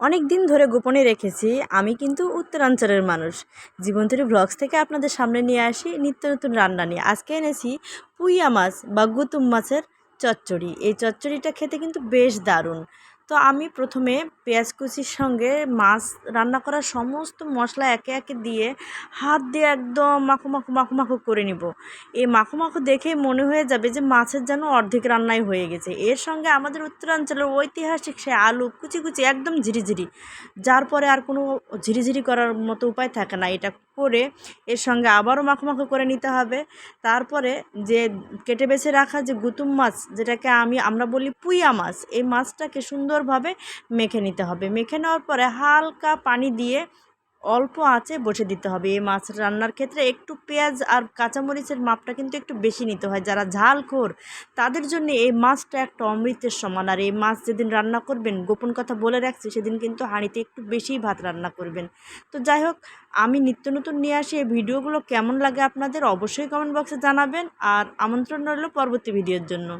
অনেক দিন ধরে গোপনে রেখেছি, আমি কিন্তু উত্তরাঞ্চলের মানুষ। জীবন্তরী ব্লগস থেকে আপনাদের সামনে নিয়ে আসি নিত্য নতুন রান্না নিয়ে। আজকে এনেছি পুইয়া মাছ বা গুতুম মাছের চচ্চড়ি। এই চচ্চড়িটা খেতে কিন্তু বেশ দারুণ। তো আমি প্রথমে পেঁয়াজ কুচির সঙ্গে মাছ রান্না করার সমস্ত মশলা একে একে দিয়ে হাত দিয়ে একদম মাখো মাখো মাখো মাখো করে নিব। এই মাখো মাখো দেখেই মনে হয়ে যাবে যে মাছের যেন অর্ধেক রান্নাই হয়ে গেছে। এর সঙ্গে আমাদের উত্তরাঞ্চলের ঐতিহাসিক সে আলু কুচি কুচি একদম ঝিরিঝিরি, যার পরে আর কোনো ঝিরিঝিরি করার মতো উপায় থাকে না। এটা করে এর সঙ্গে আবারও মাখো মাখো করে নিতে হবে। তারপরে যে কেটে বেছে রাখা যে গুতুম মাছ, যেটাকে আমি আমরা বলি পুইয়া মাছ, এই মাছটাকে সুন্দরভাবে মেখে নিতে হবে। মেখে নেওয়ার পরে হালকা পানি দিয়ে অল্প আঁচে বসে দিতে হবে। এই মাছ রান্নার ক্ষেত্রে একটু পেঁয়াজ আর কাঁচামরিচের মাপটা কিন্তু একটু বেশি নিতে হয়। যারা ঝাল খোর তাদের জন্য এই মাছটা একটা অমৃতের সমান। আর এই মাছ যেদিন রান্না করবেন, গোপন কথা বলে রাখছি, সেদিন কিন্তু হাঁড়িতে একটু বেশিই ভাত রান্না করবেন। তো যাই হোক, আমি নিত্য নতুন নিয়ে আসি। এই ভিডিওগুলো কেমন লাগে আপনাদের অবশ্যই কমেন্ট বক্সে জানাবেন। আর আমন্ত্রণ রইল পরবর্তী ভিডিওর জন্য।